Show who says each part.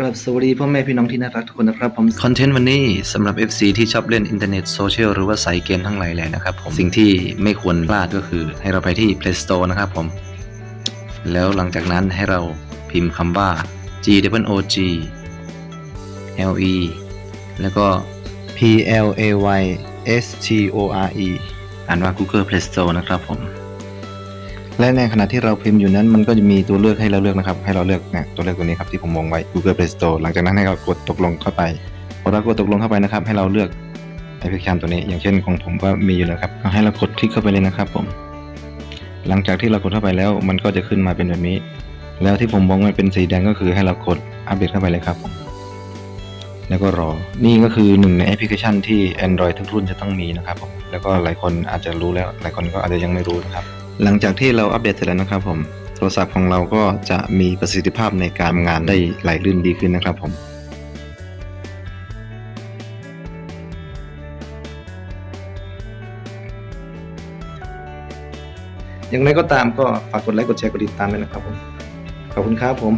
Speaker 1: ครับสวัสดีพ่อแม่พี่น้องที่น่ารักทุกคนนะครับผม
Speaker 2: คอนเทนต์วันนี้สำหรับ FC ที่ชอบเล่นอินเทอร์เน็ตโซเชียลหรือว่าสายเกมทั้งหลายแหล่นะครับผมสิ่งที่ไม่ควรพลาดก็คือ ให้เราไปที่ Play Store นะครับผม แล้วหลังจากนั้นให้เราพิมพ์คำว่า G W O G L E แล้วก็
Speaker 1: P L A Y S T O R E
Speaker 2: อ่านว่า Google Play Store นะครับผม
Speaker 1: และในขณะที่เราพิมพ์อยู่นั้นมันก็จะมีตัวเลือกให้เราเลือกนะครับ ให้เราเลือกนะตัวเลือกตัวนี้ครับที่ผมมองไว้ Google Play Store หลังจากนั้นให้เรากดตกลงเข้าไปพอเรากดตกลงเข้าไปนะครับ ให้เราเลือกแอปพลิเคชันตัวนี้ อย่างเช่นของผมก็มีอยู่แล้วครับก็ให้เรากดคลิกเข้าไปเลยนะครับผม หลังจากที่เรากดเข้าไปแล้ว มันก็จะขึ้นมาเป็นแบบนี้ แล้วที่ผมมองไว้เป็นสีแดงก็คือให้เรากดอัปเดตเข้าไปเลยครับผมแล้วก็รอ นี่ก็คือหนึ่งในแอปพลิเคชันที่ Android ทุกรุ่นจะต้องมีนะครับผม แล้วก็หลายคนอาจจะรู้แล้ว หลายคนก็อาจจะยังไม่รู้นะครับ หลังจากที่เราอัปเดตเสร็จแล้วนะครับผมโทรศัพท์ของเราก็จะมีประสิทธิภาพในการทำงานได้ไหลลื่นดีขึ้นนะครับผมอย่างไรก็ตามก็ฝากกดไลค์กดแชร์กดติดตามด้วยนะครับผม ขอบคุณครับผม